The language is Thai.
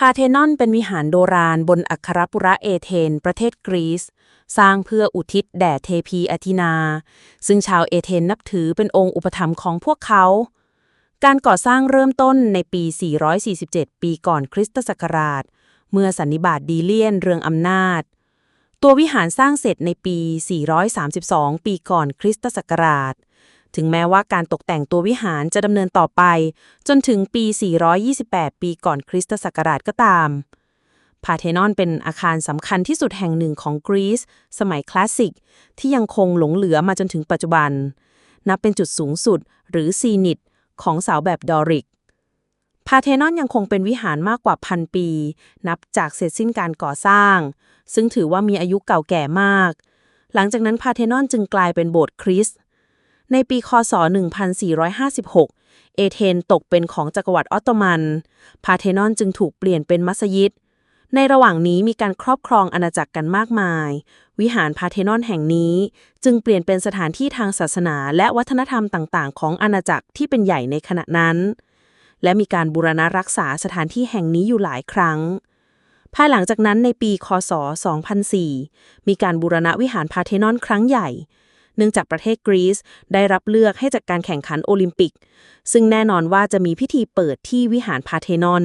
พาเทนอนเป็นวิหารโบราณบนอัครปุระเอเธนประเทศกรีซ สร้างเพื่ออุทิศแด่เทพีอธินา ซึ่งชาวเอเธนนับถือเป็นองค์อุปถัมภ์ของพวกเขา การก่อสร้างเริ่มต้นในปี 447 ปีก่อนคริสตศักราช เมื่อสันนิบาตดีเลียนเรืองอำนาจ ตัววิหารสร้างเสร็จในปี 432 ปีก่อนคริสตศักราช ถึงแม้ว่าการตกแต่งตัววิหารจะดำเนินต่อไป จนถึงปี 428 ปีก่อนคริสตศักราชก็ตามพาเทนอนเป็นอาคารสำคัญที่สุดแห่งหนึ่งของกรีซสมัยคลาสสิก ที่ยังคงหลงเหลือมาจนถึงปัจจุบัน นับเป็นจุดสูงสุดหรือซีนิตของเสาแบบดอริก พาเทนอนยังคงเป็นวิหารมากกว่าพันปี นับจากเสร็จสิ้นการก่อสร้าง ซึ่งถือว่ามีอายุเก่าแก่มาก หลังจากนั้นพาเทนอนจึงกลายเป็นโบสถ์คริสต์ ในปีคศ 1456 เอเธนตกเป็นของจักรวรรดิออตโตมัน พาเทนอนจึงถูกเปลี่ยนเป็นมัสยิด ในระหว่างนี้มีการครอบครองอาณาจักรกันมากมาย วิหารพาเทนอนแห่งนี้จึงเปลี่ยนเป็นสถานที่ทางศาสนาและวัฒนธรรมต่างๆ ของอาณาจักรที่เป็นใหญ่ในขณะนั้น และมีการบูรณะรักษาสถานที่แห่งนี้อยู่หลายครั้งภายหลังจากนั้นในปี คศ 2004 มีการบูรณะวิหารพาเทนอนครั้งใหญ่ เนื่องจากประเทศกรีซได้รับเลือกให้จัดการแข่งขันโอลิมปิก ซึ่งแน่นอนว่าจะมีพิธีเปิดที่วิหารพาเทนอน